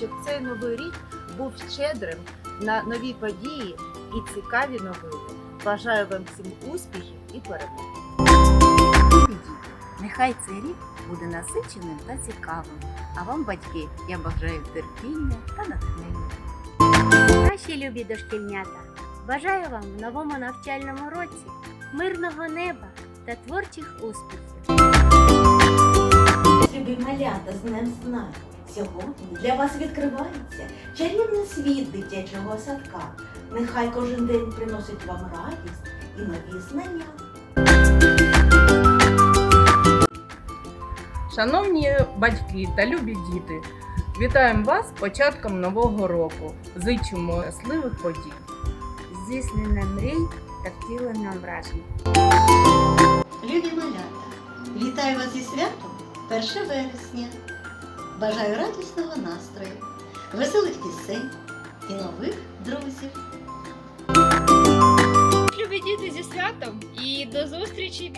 щоб цей новий рік був щедрим на нові події і цікаві новини. Бажаю вам всім успіхів і перемог. Любі діти, нехай цей рік буде насиченим та цікавим. А вам, батьки, я бажаю терпіння та натхнення. Наші любі дошкільнята, бажаю вам в новому навчальному році мирного неба та творчих успіхів. Малята з Днем знань. Сьогодні для вас відкривається чарівний світ дитячого садка. Нехай кожен день приносить вам радість і нові знання. Шановні батьки та любі діти, вітаємо вас з початком нового року. Зичимо щасливих подій. Здійснення мрій та втілення вражень. Любі малята, вітаю вас зі святом 1 вересня. Бажаю радісного настрою, веселих пісень і нових друзів. Любі діти зі святом і до зустрічі